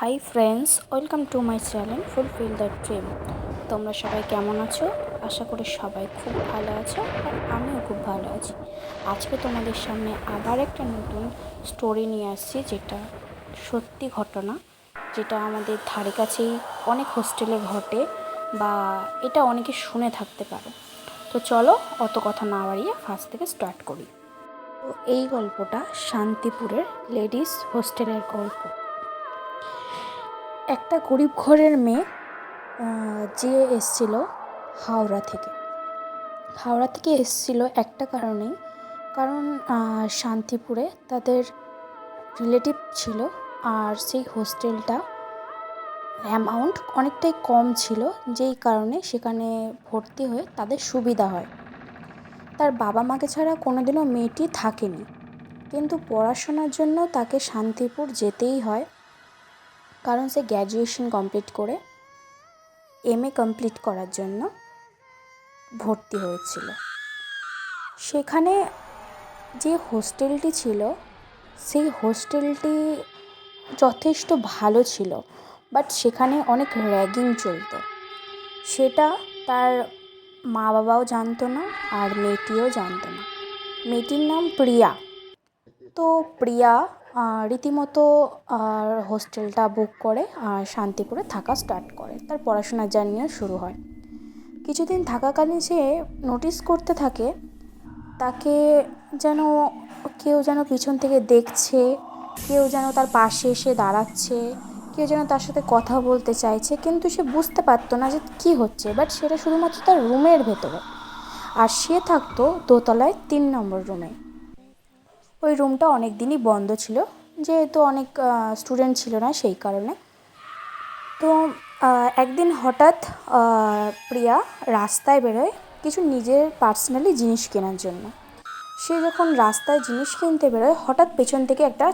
Hi friends, welcome to my channel fulfil the dream. তোমরা সবাই কেমন আছো? আশা করি সবাই খুব ভালো আছো আর আমিও খুব ভালো আছি। আজকে তোমাদের সামনে আবার একটা নতুন স্টোরি নিয়ে আসছি, যেটা সত্যি ঘটনা, যেটা আমাদের ধারে কাছেই অনেক হোস্টেলে ঘটে বা এটা অনেকে শুনে থাকতে পারো। তো চলো, অত কথা না বাড়িয়ে ফার্স্ট থেকে স্টার্ট করি। তো এই গল্পটা শান্তিপুরের লেডিস হোস্টেলের গল্প। একটা গরিব ঘরের মেয়ে যে এসছিল হাওড়া থেকে। হাওড়া থেকে এসছিল একটা কারণেই, কারণ শান্তিপুরে তাদের রিলেটিভ ছিল আর সেই হোস্টেলটা অ্যামাউন্ট অনেকটাই কম ছিল, যেই কারণে সেখানে ভর্তি হয়ে তাদের সুবিধা হয়। তার বাবা মাকে ছাড়া কোনোদিনও মেয়েটি থাকেনি। কিন্তু পড়াশোনার জন্য তাকে শান্তিপুর যেতেই হয়। কারণ সে গ্র্যাজুয়েশন কমপ্লিট করে এম এ কমপ্লিট করার জন্য ভর্তি হয়েছিল। সেখানে যে হোস্টেলটি ছিল, সেই হোস্টেলটি যথেষ্ট ভালো ছিল বাট সেখানে অনেক র্যাগিং চলতো। সেটা তার মা বাবাও জানতো না, আর মেয়েটিও জানতো না। মেয়েটির নাম প্রিয়া। তো প্রিয়া রীতিমতো হোস্টেলটা বুক করে, আর শান্তিপুরে থাকা স্টার্ট করে। তার পড়াশোনার জার্নিও শুরু হয়। কিছুদিন থাকাকালীন সে নোটিস করতে থাকে, তাকে যেন কেউ যেন পিছন থেকে দেখছে, কেউ যেন তার পাশে এসে দাঁড়াচ্ছে, কেউ যেন তার সাথে কথা বলতে চাইছে, কিন্তু সে বুঝতে পারতো না যে কী হচ্ছে। বাট সেটা শুধুমাত্র তার রুমের ভেতরে। আর সে থাকতো দোতলায় তিন নম্বর রুমে ওই রুমটা অনেক দিনই বন্ধ ছিল, যেহেতু অনেক স্টুডেন্ট ছিল না সেই কারণে। তো একদিন হঠাৎ প্রিয়া রাস্তায় বেরোয় কিছু নিজের পার্সোনালি জিনিস কেনার জন্য। সে যখন রাস্তায় জিনিস কিনতে বেরোয়, হঠাৎ পেছন থেকে একটা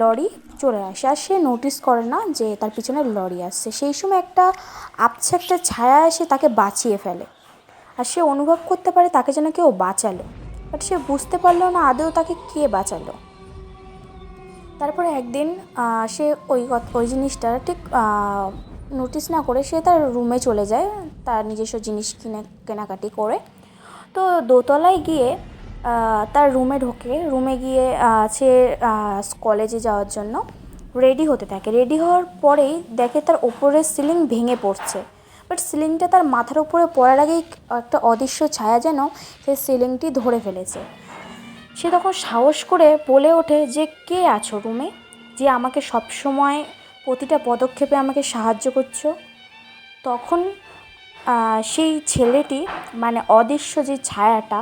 লরি চলে আসে। আর সে নোটিস করে না যে তার পিছনে লরি আসছে। সেই সময় একটা আবছা একটা ছায়া এসে তাকে বাঁচিয়ে ফেলে। আর সে অনুভব করতে পারে তাকে যেন কেউ বাঁচালো। বাট সে বুঝতে পারল না আদৌ তাকে কে বাঁচালো। তারপরে একদিন সে ওই ওই জিনিসটা ঠিক নোটিস না করে সে তার রুমে চলে যায়, তার নিজস্ব জিনিস কিনে, কেনাকাটি করে। তো দোতলায় গিয়ে তার রুমে ঢোকে। রুমে গিয়ে সে কলেজে যাওয়ার জন্য রেডি হতে থাকে। রেডি হওয়ার পরেই দেখে তার ওপরের সিলিং ভেঙে পড়ছে। বাট সিলিংটা তার মাথার উপরে পড়ার আগেই একটা অদৃশ্য ছায়া যেন সে সিলিংটি ধরে ফেলেছে। সে তখন সাহস করে বলে ওঠে যে, কে আছো রুমে যে আমাকে সব সময় প্রতিটা পদক্ষেপে আমাকে সাহায্য করছ? তখন সেই ছেলেটি মানে অদৃশ্য যে ছায়াটা,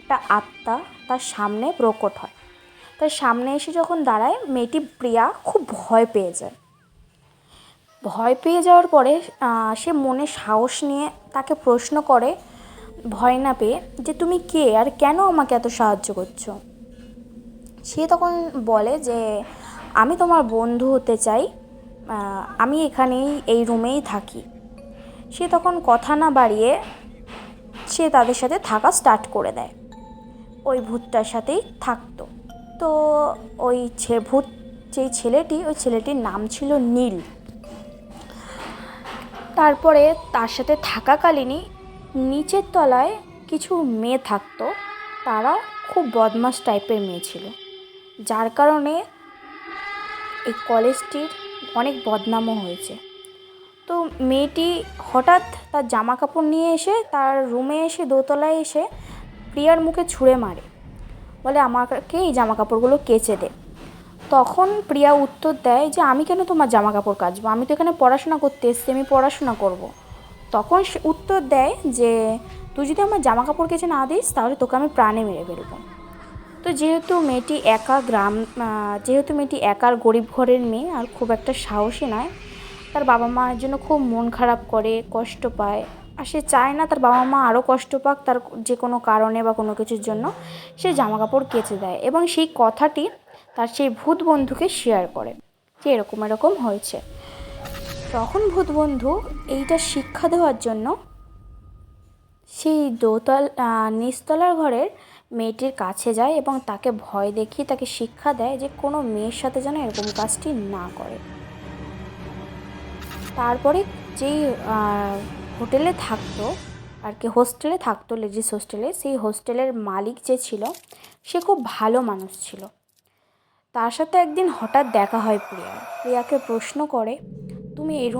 একটা আত্মা তার সামনে প্রকট হয়। তার সামনে এসে যখন দাঁড়ায়, মেয়েটি প্রিয়া খুব ভয় পেয়ে যায়। ভয় পেয়ে যাওয়ার পরে সে মনে সাহস নিয়ে তাকে প্রশ্ন করে, ভয় না পেয়ে, যে তুমি কে আর কেন আমাকে এত সাহায্য করছ? সে তখন বলে যে, আমি তোমার বন্ধু হতে চাই আমি এখানেই, এই রুমেই থাকি। সে তখন কথা না বাড়িয়ে, সে তাদের সাথে থাকা স্টার্ট করে দেয়। ওই ভূতটার সাথেই থাকতো। তো ওই ছে, ভূত, যেই ছেলেটি, ওই ছেলেটির নাম ছিল নীল। তারপরে তার সাথে থাকাকালীনই নিচের তলায় কিছু মেয়ে থাকতো। তারা খুব বদমাস টাইপের মেয়ে ছিল। যার কারণে এই কলেজটির অনেক বদনামও হয়েছে। তো মেয়েটি হঠাৎ তার জামা কাপড় নিয়ে এসে তার রুমে এসে দোতলায় এসে প্রিয়ার মুখে ছুঁড়ে মারে। বলে, আমাকে এই জামা কাপড়গুলো কেচে দে। তখন প্রিয়া উত্তর দেয় যে, আমি কেন তোমার জামা কাপড় কাচবো? আমি তো এখানে পড়াশোনা করতে এসেছি, আমি পড়াশোনা করব। তখন সে উত্তর দেয় যে, তুই যদি আমার জামা কাপড় কেচে না দিস, তাহলে তোকে আমি প্রাণে মেরে ফেলব। তো যেহেতু মেয়েটি একা গ্রাম যেহেতু মেয়েটি একার গরিব ঘরের মেয়ে, আর খুব একটা সাহসী নয়, তার বাবা মায়ের জন্য খুব মন খারাপ করে, কষ্ট পায়। আর সে চায় না তার বাবা মা আরও কষ্ট পাক তার যে কোনো কারণে বা কোনো কিছুর জন্য সে জামা কাপড় কেচে দেয় এবং সেই কথাটি তার সেই ভূত বন্ধুকে শেয়ার করে যে এরকম এরকম হয়েছে। তখন ভূত বন্ধু এইটা শিক্ষা দেওয়ার জন্য সেই দোতল নিচতলার ঘরের মেয়েটির কাছে যায় এবং তাকে ভয় দেখিয়ে তাকে শিক্ষা দেয় যে কোনো মেয়ের সাথে যেন এরকম কাজটি না করে। তারপরে যেই হোটেলে থাকতো, আর কি হোস্টেলে থাকতো, লেডিস হোস্টেলে, সেই হোস্টেলের মালিক যে ছিল, সে খুব ভালো মানুষ ছিল। তার সাথে একদিন হঠাৎ দেখা হয় প্রিয়া প্রিয়াকে প্রশ্ন করে, তুমি এরম